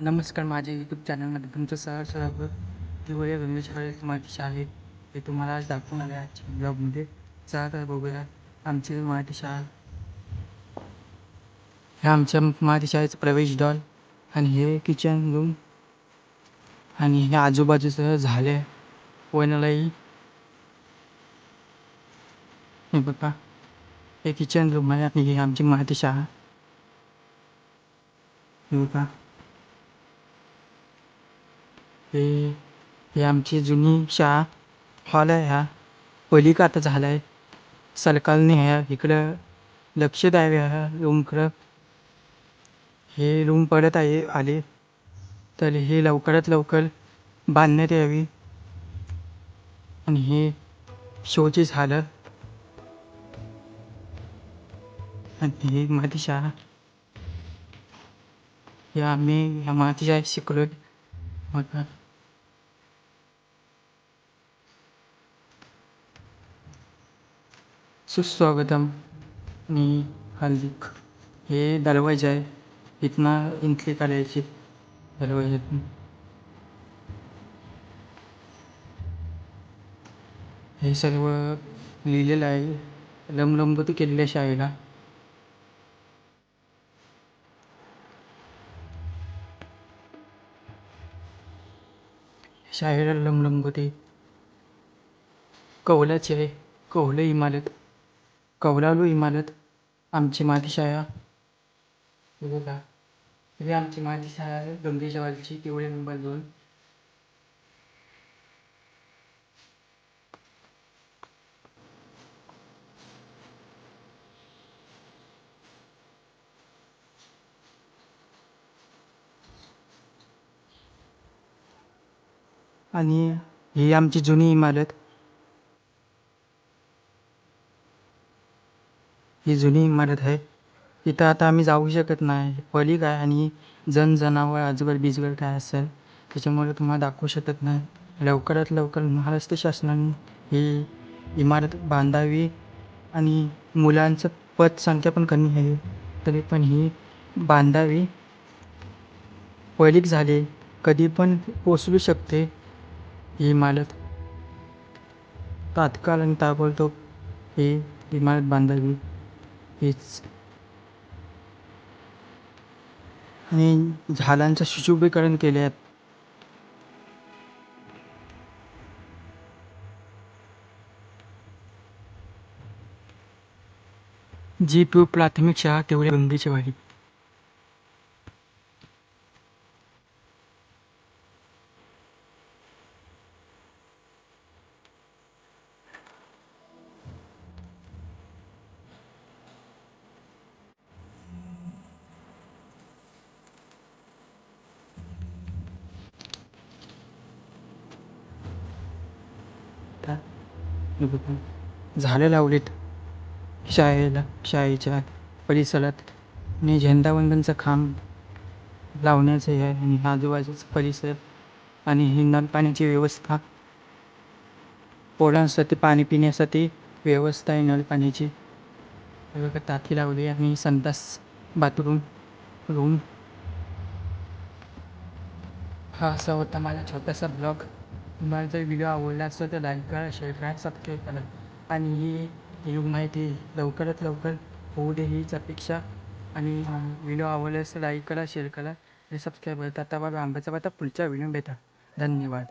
नमस्कार माझ्या यूट्यूब चॅनलमध्ये तुमचं सहर्ष स्वागत. दिवाळी मराठी शाळा. हे तुम्हाला आज दाखवून आहे आजच्या ब्लॉगमध्ये चला तर बघूया आमची मराठी शाळा. हे आमच्या मराठी शाळेचं प्रवेश डॉल आणि हे किचन रूम आणि हे आजूबाजूचं झाले वनलाई. हे बघा हे किचन रूम आहे आणि हे आमची मराठी शाळा. हे बघा. हे हे आमची जुनी शाळा हॉल आहे हा. पलीकडं आता झाला आहे सरकारने ह्या इकडं लक्ष द्यावे ह्या रूमकडं हे रूम परत आहे आले. तर हे लवकरात लवकर बांधण्यात यावी. आणि हे शोची झालं. आणि हे मराठी शाळा हे आम्ही ह्या मराठी शाळेत शिकलो मग सुस्वागतम आणि हार्दिक हे दरवाजा आहे इथनं एंट्री करायची दरवाज्यातून हे सर्व लिहिलेलं आहे लंबलंबत केलेल्या शाळेला शाळेला लंबलंबती कौलाची आहे कौल इमारत कौलालू इमारत आमची मराठी शाळा. हे बघा. हे आमची मराठी शाळा आहे. गंगेच्या वालची पिवळे नंबर दोन. आणि ही आमची जुनी इमारत. ही जुनी इमारत आहे. इथं आता आम्ही जाऊ शकत नाही. पलीक आहे आणि जन जनावर अजगर बिजगर काय असेल त्याच्यामुळे तुम्हाला दाखवू शकत नाही. लवकरात लवकर महाराष्ट्र शासनाने ही इमारत बांधावी आणि मुलांचं पतसंख्या पण कमी आहे. तरी पण ही बांधावी. पलीक झाले कधी पण कोसळू शकते. ही इमारत तात्काळ आणि ताबडतोब ही इमारत बांधावी हीच. आणि झाडांचं सुशोभीकरण केले आहेत जी पी प्राथमिक शाळा तेवढ्या गंगेची आता झाडं लावलीत शाळेला शाळेच्या परिसरात आणि झेंडावंदनचं खांब लावण्याचं आहे आणि आजूबाजूचा परिसर आणि ही नळपाण्याची व्यवस्था पोरांसाठी पाणी पिण्यासाठी व्यवस्था आहे नळपाण्याची बघा टाकी लावली आणि संडास बाथरूम रूम. हा असा होता माझा छोटासा ब्लॉग. तुम्हाला जर व्हिडिओ आवडला असेल तर लाईक करा शेअर करा सबस्क्राईब करा. आणि ही ही माहिती लवकरात लवकर होऊ दे हीच अपेक्षा. आणि व्हिडिओ आवडल्यास लाईक करा शेअर करा. आणि सबस्क्राईब करा आता बघा आंब्याचा आता पुढच्या व्हिडिओ भेटा. धन्यवाद.